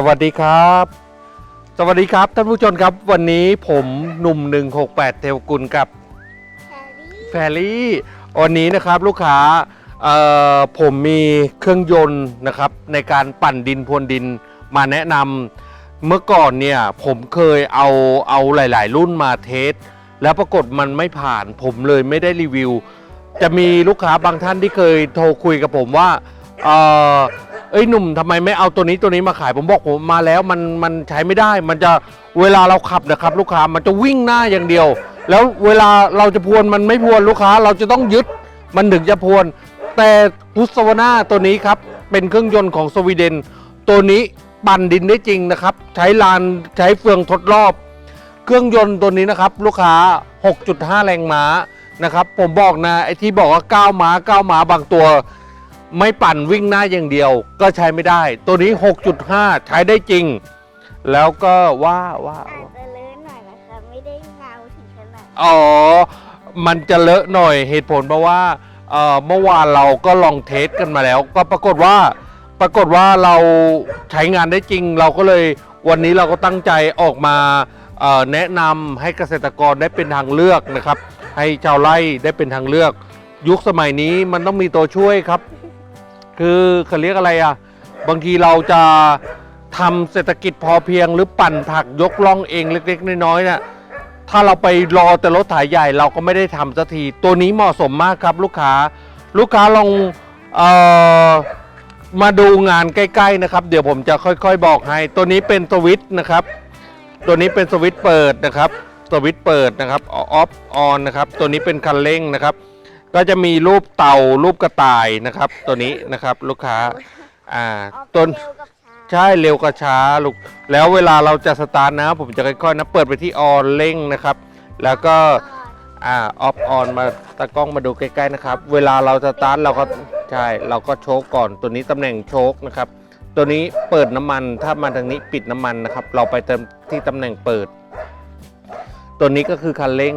สวัสดีครับ สวัสดีครับท่านผู้ชมครับ วันนี้ผมหนุ่ม 168 เทวกุลกับแฮร์รี่แฟรี่วันนี้นะครับลูกค้าเอ่อผมมีเครื่องยนต์นะครับในการปั่นดินพรวนดินมาแนะนำเมื่อก่อนเนี่ยผมเคยเอาเอาหลาย ๆ รุ่นมาเทส แล้วปรากฏมันไม่ผ่านผมเลยไม่ได้รีวิว จะมีลูกค้าบางท่านที่เคยโทรคุยกับผมว่าเออ เอ้ยหนุ่มทำไมไม่เอาตัวนี้ตัวนี้มาขายผมบอกผมมาแล้วมันมันใช้ไม่ได้ มันจะเวลาเราขับนะครับ ลูกค้ามันจะวิ่งหน้าอย่างเดียว แล้วเวลาเราจะพรวนมันไม่พรวนลูกค้าเราจะต้องยึดมันถึงจะพรวน แต่ฮุสวนาตัวนี้ครับเป็นเครื่องยนต์ของสวีเดน ตัวนี้ปั่นดินได้จริงนะครับ ใช้ลานใช้เฟืองทดรอบ เครื่องยนต์ตัวนี้นะครับ ลูกค้า 6.5 แรงม้านะครับ ผมบอกนะไอ้ที่บอกว่า 9 ม้า 9 ม้าบางตัว ไม่ปั่นวิ่งหน้าอย่างเดียว ก็ใช้ไม่ได้ ตัวนี้ 6.5 ใช้ได้จริง แล้วก็ว่าว่าอาจจะเลอะหน่อยนะคะไม่ได้เงาถึงขนาดอ๋อ มันจะเลอะหน่อยเหตุผลเพราะว่าเอ่อเมื่อวานเราก็ลองเทสกันมาแล้ว ก็ปรากฏว่าปรากฏว่าเราใช้งานได้จริง เราก็เลยวันนี้เราก็ตั้งใจออกมาเอ่อแนะนำให้เกษตรกรได้เป็นทางเลือกนะครับ ให้ชาวไร่ได้เป็นทางเลือก ยุคสมัยนี้มันต้องมีตัวช่วยครับ คือเขาเรียกอะไรอะ บางทีเราจะทำเศรษฐกิจพอเพียง หรือปั่นผักยกล่องเองเล็ก ๆ น้อยๆเนี่ยถ้าเราไปรอแต่รถถ่ายใหญ่เราก็ไม่ได้ทำสักที ตัวนี้เหมาะสมมากครับลูกค้า ลูกค้าลองเออมาดูงานใกล้ ๆ นะครับ เดี๋ยวผมจะค่อย ๆ บอกให้ ตัวนี้เป็นสวิตช์นะครับ ตัวนี้เป็นสวิตช์เปิดนะครับ สวิตช์เปิดนะครับออฟออนนะครับ ตัวนี้เป็นคันเร่งนะครับ ก็จะมีรูปเต่ารูปกระต่ายนะครับ ตัวนี้นะครับลูกค้าอ่าออกต้นเร็วกับช้าใช่เร็วกับช้าลูกแล้วเวลาเราจะสตาร์ทนะ ผมจะค่อยๆนะเปิดไปที่ออนเร่งนะครับ แล้วก็อ่าออฟออนมาตากล้องมาดูใกล้ๆนะครับ เวลาเราสตาร์ทเราก็ใช่เราก็โชกก่อนตัวนี้ตำแหน่งโชกนะครับ ตัวนี้เปิดน้ำมันถ้ามาทางนี้ปิดน้ำมันนะครับ เราไปเติมที่ตำแหน่งเปิด ตัวนี้ก็คือคันเร่ง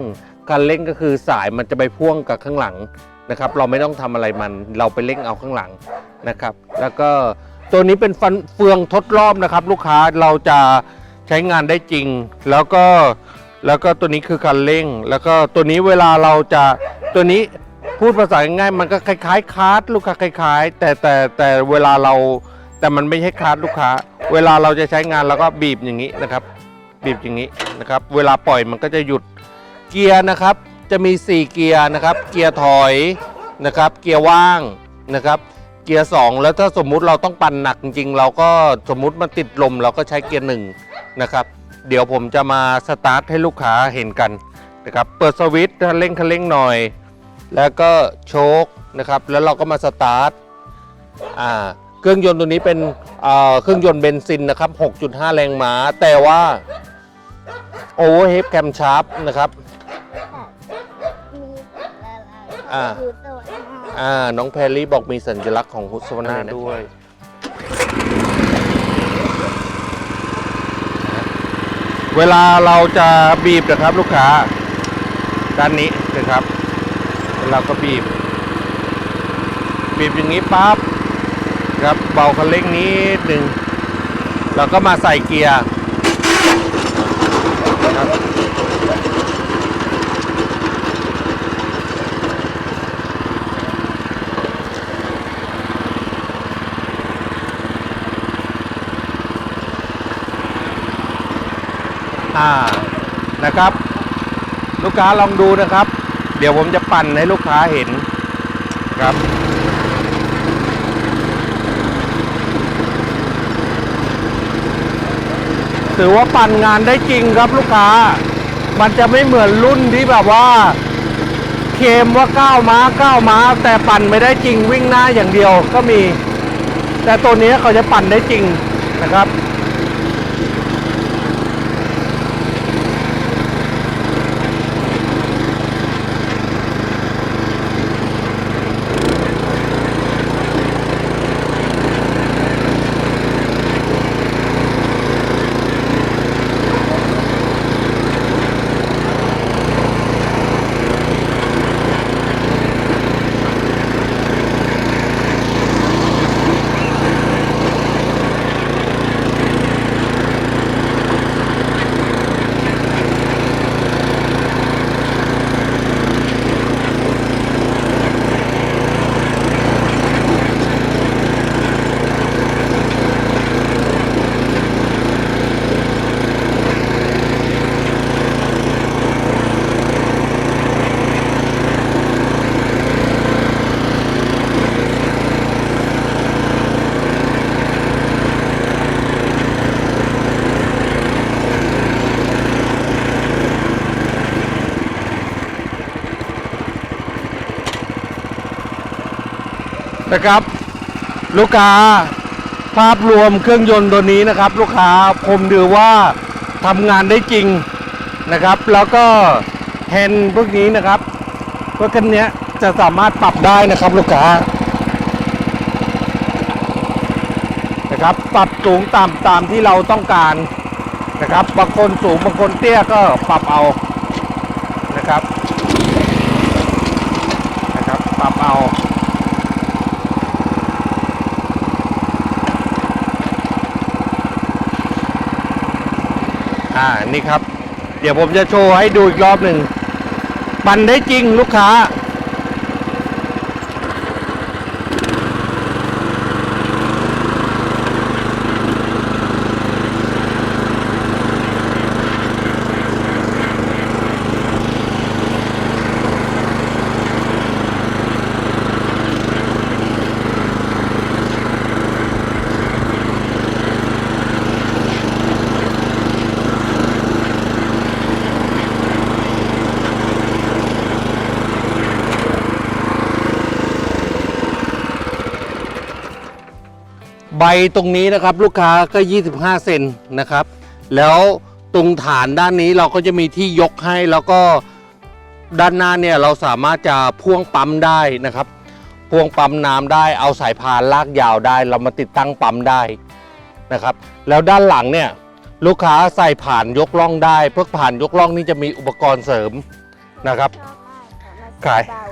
คันเร่งก็คือสายมันจะไปพ่วงกับข้างหลังนะครับ เราไม่ต้องทำอะไรมันเราไปเร่งเอาข้างหลังนะครับ แล้วก็ตัวนี้เป็นฟันเฟืองทดรอบนะครับ ลูกค้าเราจะใช้งานได้จริง แล้วก็แล้วก็ตัวนี้คือคันเร่ง แล้วก็ตัวนี้เวลาเราจะตัวนี้พูดภาษาง่ายๆมันก็คล้ายๆคาร์ดลูกค้าคล้าย ๆ แต่แต่แต่เวลาเราแต่มันไม่ใช่คาร์ดลูกค้า เวลาเราจะใช้งานเราก็บีบอย่างนี้นะครับ บีบอย่างนี้นะครับ เวลาปล่อยมันก็จะหยุด เกียร์นะครับจะมี 4 เกียร์นะครับ เกียร์ถอยนะครับ เกียร์ว่างนะครับ เกียร์ 2 แล้วถ้าสมมุติเราต้องปั่นหนักจริงๆ เราก็สมมุติมันติดลมเราก็ใช้เกียร์1นะครับ เดี๋ยวผมจะมาสตาร์ทให้ลูกค้าเห็นกันนะครับ เปิดสวิตช์เร่งคันเร่งหน่อย แล้วก็โชคนะครับ แล้วเราก็มาสตาร์ทอ่าเครื่องยนต์ตัวนี้เป็นเอ่อเครื่องยนต์เบนซินนะครับ 6.5 แรงม้า แต่ว่าโอเวอร์เฮดแคมชาร์ปนะครับ อ่าดูตัวหน้อ่า น้องแพรรี่บอกมีสัญลักษณ์ของฮุสวนาด้วย เวลาเราจะบีบนะครับลูกค้า ด้านนี้นะครับ เราก็บีบ บีบอย่างนี้ปั๊บครับเบาคันเร่งนิดหนึ่งเราก็มาใส่เกียร์นะครับ อ่านะครับ ลูกค้าลองดูนะครับ เดี๋ยวผมจะปั่นให้ลูกค้าเห็นครับถือว่าปั่นงานได้จริงครับลูกค้า มันจะไม่เหมือนรุ่นที่แบบว่า เคมว่า9ม้า9ม้า แต่ปั่นไม่ได้จริงวิ่งหน้าอย่างเดียวก็มี แต่ตัวนี้เขาจะปั่นได้จริงนะครับ นะครับ ลูกค้าภาพรวมเครื่องยนต์ตัวนี้นะครับ ลูกค้าผมถือว่าทำงานได้จริงนะครับ แล้วก็แฮนด์พวกนี้นะครับพวกกันเนี้ยจะสามารถปรับได้นะครับ ลูกค้านะครับ ปรับสูงต่ำตามที่เราต้องการนะครับบางคนสูงบางคนเตี้ยก็ปรับเอานะครับนะครับ ปรับเอา อ่านี่ครับ เดี๋ยวผมจะโชว์ให้ดูอีกรอบหนึ่งปั่นได้จริงลูกค้า ใบตรงนี้นะครับลูกค้าก็ 25 เซนนะครับ แล้วตรงฐานด้านนี้เราก็จะมีที่ยกให้แล้วก็ด้านหน้าเนี่ยเราสามารถจะพ่วงปั๊มได้นะครับ พ่วงปั๊มน้ำได้เอาสายพานลากยาวได้ เรามาติดตั้งปั๊มได้นะครับ แล้วด้านหลังเนี่ยลูกค้าใส่ผ่านยกล่องได้ เพื่อผ่านยกล่องนี่จะมีอุปกรณ์เสริมนะครับชอบมากค่ะมันขายเบา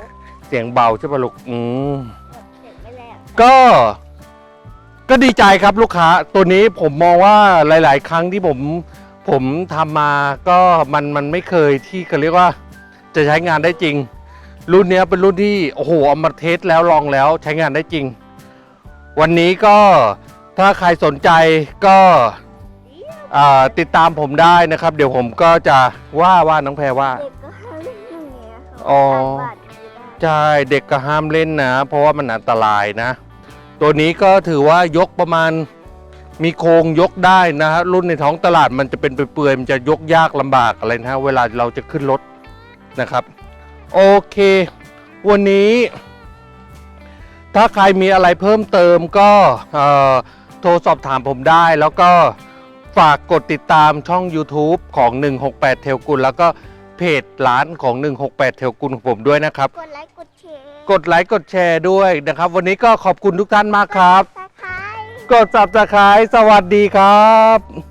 เสียงเบาใช่ปะลูกอืมแบบเสียงไม่แรงก็ ก็ดีใจครับลูกค้าตัวนี้ผมมองว่าหลาย ๆ ครั้งที่ผมผมทำมาก็มันมันไม่เคยที่เขาเรียกว่าจะใช้งานได้จริง รุ่นเนี้ยเป็นรุ่นที่โอ้โหเอามาเทสแล้วลองแล้วใช้งานได้จริง วันนี้ก็ถ้าใครสนใจก็อ่าติดตามผมได้นะครับ เดี๋ยวผมก็จะว่าว่าน้องแพรว่าเด็กก็ห้ามเล่นอย่างเงี้ยค่ะอ๋อบาดมือได้ใช่เด็กก็ห้ามเล่นนะ เพราะว่ามันอันตรายนะ ตัวนี้ก็ถือว่ายกประมาณมีโครงยกได้นะฮะรุ่นในท้องตลาดมันจะเป็นเปื่อยๆมันจะยกยากลำบากอะไรนะฮะเวลาเราจะขึ้นรถนะครับ โอเค วันนี้ ถ้าใครมีอะไรเพิ่มเติมก็โทรสอบถามผมได้ แล้วก็ฝากกดติดตามช่อง YouTube ของ 168 เทลกุล แล้วก็เพจร้านของ 168 เทลกุลของผมด้วยนะครับ กดไลค์ กดแชร์กดไลค์กดแชร์ด้วยนะครับ วันนี้ก็ขอบคุณทุกท่านมากครับ กด Subscribe กด subscribe สวัสดีครับ